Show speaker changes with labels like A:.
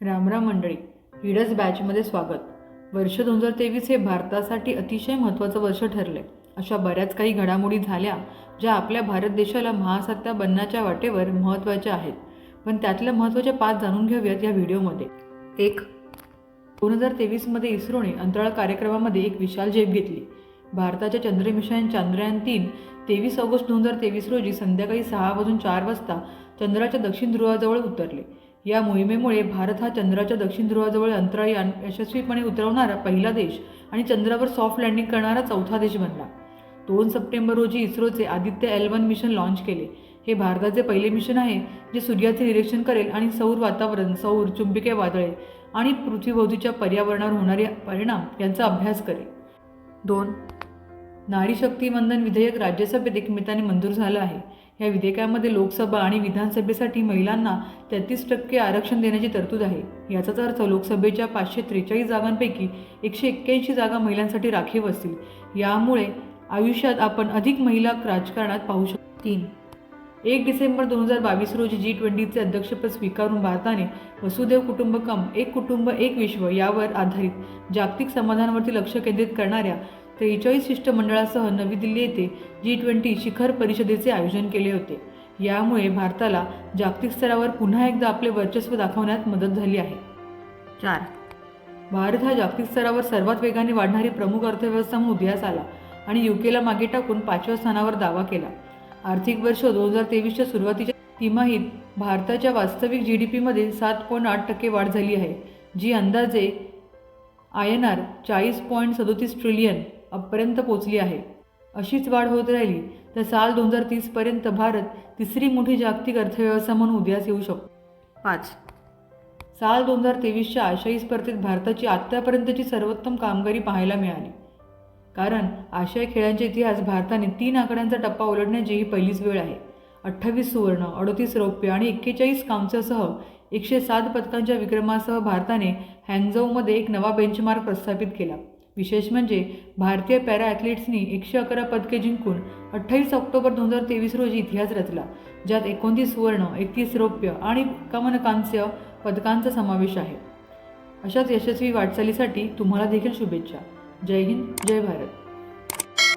A: रामराम मंडळी हिडस बॅचमध्ये स्वागत. वर्ष दोन हजार तेवीस हे भारतासाठी अतिशय महत्त्वाचं वर्ष ठरले अशा बऱ्याच काही घडामोडी झाल्या ज्या आपल्या भारत देशाला महासत्ता बनण्याच्या वाटेवर महत्त्वाच्या आहेत. पण त्यातल्या महत्त्वाच्या पाच जाणून घेऊयात या व्हिडिओमध्ये. एक दोन हजार तेवीसमध्ये इस्रोने अंतराळ कार्यक्रमामध्ये एक विशाल झेप घेतली. भारताच्या चंद्रमिशन चांद्रयान तीन तेवीस ऑगस्ट दोन हजार तेवीस रोजी संध्याकाळी सहा वाजून चार वाजता चंद्राच्या दक्षिण ध्रुवाजवळ उतरले. या मोहिमेमुळे भारत हा चंद्राच्या दक्षिण ध्रुवाजवळ अंतराळयान यशस्वीपणे उतरवणारा पहिला देश आणि चंद्रावर सॉफ्ट लँडिंग करणारा चौथा देश बनला. दोन सप्टेंबर रोजी इस्रोचे Aditya L one mission launch केले. हे भारताचे पहिले मिशन आहे जे सूर्याचे निरीक्षण करेल आणि सौर वातावरण सौर चुंबकीय वादळे आणि पृथ्वीभोवतीच्या पर्यावरणावर होणारे परिणाम यांचा अभ्यास करेल. दोन नारी शक्ती वंदन विधेयक राज्यसभेत एकमेकाने मंजूर झालं आहे. या विधेयकामध्ये लोकसभा आणि विधानसभेसाठी महिलांना तेहतीस टक्के आरक्षण देण्याची तरतूद आहे. याचाच अर्थ लोकसभेच्या पाचशे त्रेचाळीस जागांपैकी एकशे एक्क्याऐंशी जागा महिलांसाठी राखीव असतील. यामुळे आयुष्यात आपण अधिक महिला राजकारणात पाहू शकतो. तीन. एक डिसेंबर दोन हजार बावीस रोजी जी ट्वेंटीचे अध्यक्षपद स्वीकारून भारताने वसुदेव कुटुंबकम एक कुटुंब एक विश्व यावर आधारित जागतिक समाधानावरती लक्ष केंद्रित करणाऱ्या त्रेचाळीस शिष्टमंडळासह नवी दिल्ली येथे जी ट्वेंटी शिखर परिषदेचे आयोजन केले होते. यामुळे भारताला जागतिक स्तरावर पुन्हा एकदा आपले वर्चस्व दाखवण्यात मदत झाली आहे. चार. भारत हा जागतिक स्तरावर सर्वात वेगाने वाढणारी प्रमुख अर्थव्यवस्था म्हणून उदयास आला आणि युकेला मागे टाकून पाचव्या स्थानावर दावा केला. आर्थिक वर्ष दोन हजार तेवीसच्या सुरुवातीच्या तिमाहीत भारताच्या वास्तविक जी डी पीमध्ये सात पॉईंट आठ टक्के वाढ झाली आहे जी अंदाजे आय एन आर चाळीस पॉईंट सदोतीस ट्रिलियन पर्यंत पोचली आहे. अशीच वाढ होत राहिली तर साल दोन हजार तीसपर्यंत भारत तिसरी मोठी जागतिक अर्थव्यवस्था म्हणून उदयास येऊ शकतो. पाच. साल दोन हजार तेवीसच्या आशियाई स्पर्धेत भारताची आत्तापर्यंतची सर्वोत्तम कामगिरी पाहायला मिळाली. कारण आशियाई खेळांच्या इतिहास भारताने तीन आकड्यांचा टप्पा ओलांडण्याची ही पहिलीच वेळ आहे. अठ्ठावीस सुवर्ण अडतीस रौप्य आणि एक्केचाळीस कांस्यासह एकशे सात पदकांच्या विक्रमासह भारताने हँगझोमध्ये एक नवा बेंचमार्क प्रस्थापित केला. विशेष म्हणजे भारतीय पॅरा ॲथलीट्सनी एकशे अकरा पदके जिंकून अठ्ठावीस ऑक्टोबर दोन हजार तेवीस रोजी इतिहास रचला ज्यात एकोणतीस सुवर्ण एकतीस रौप्य आणि एकावन्न कांस्य पदकांचा समावेश आहे. अशाच यशस्वी वाटचालीसाठी तुम्हाला देखील शुभेच्छा. जय हिंद जय भारत.